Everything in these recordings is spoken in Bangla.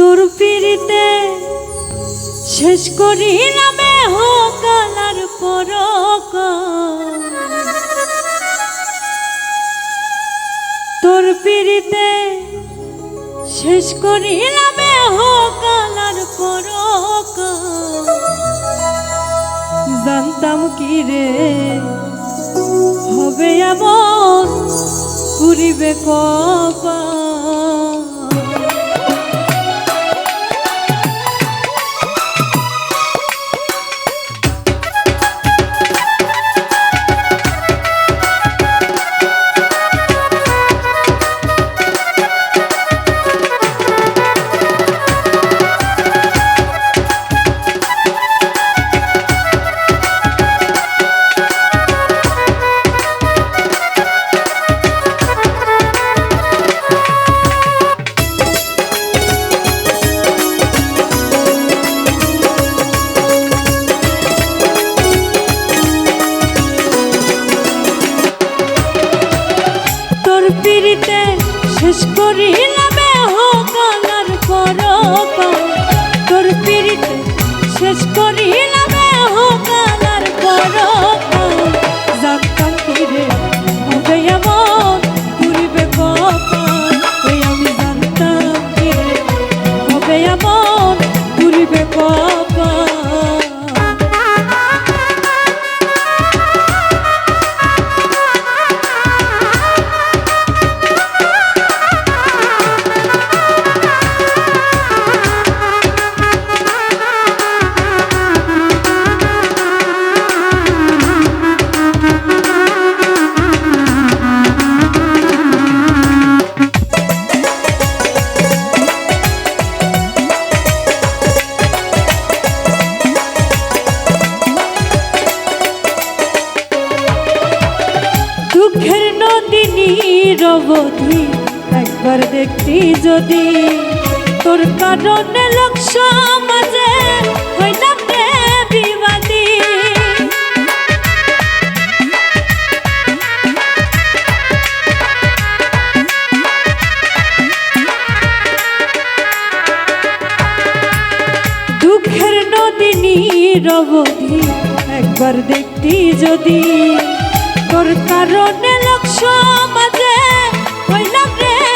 তোর পিড়িতে শেষ করি নামে হোকালার পরক। তোর পিড়িতে শেষ করি নামে হোকালার পরক। জানতাম কি রে, হবে এমন পুরিবে কপা শেষ করিলাম হোকালার পরক তোর পিড়িতে শেষ করিলাম হোকালার পরক জানতাম কি রে হবে এমন পুরিবে কপাল নদিনী রবধি একবার দেখতি যদি। তোর কারণে লোক সমাজে হইলাম বিবাদী। দুঃখের নদিনী রবধি একবার দেখতি যদি। তোর কারণে লোক সমাজে হইলাম রে?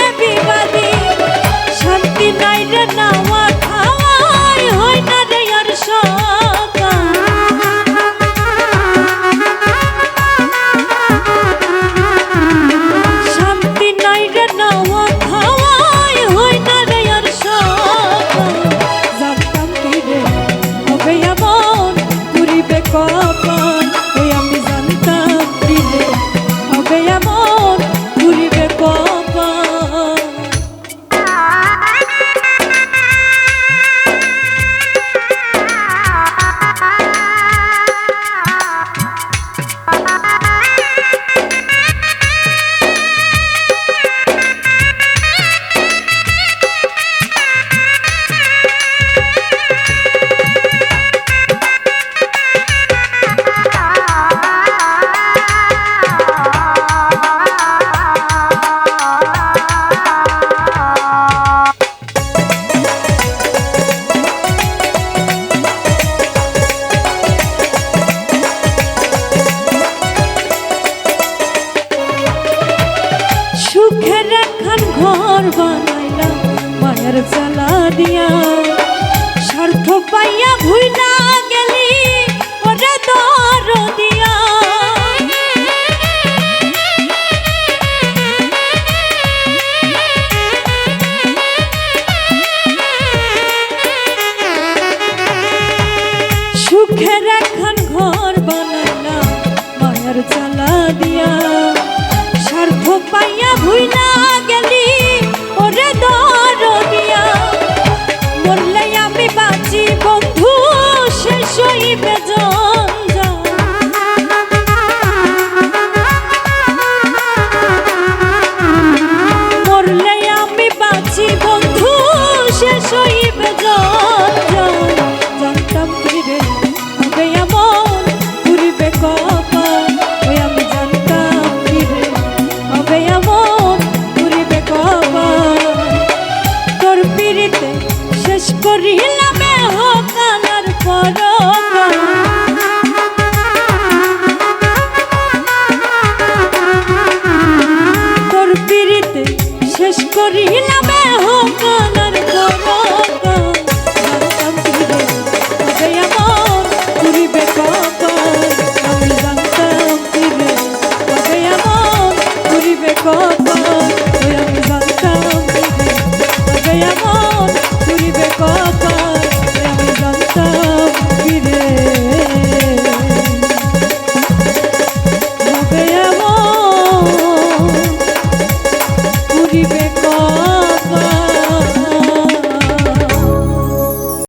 মায়ের জ্বালা দিয়া। স্বার্থ পাইয়া ভুইলা গেলি ওরে দর হইবে Oh.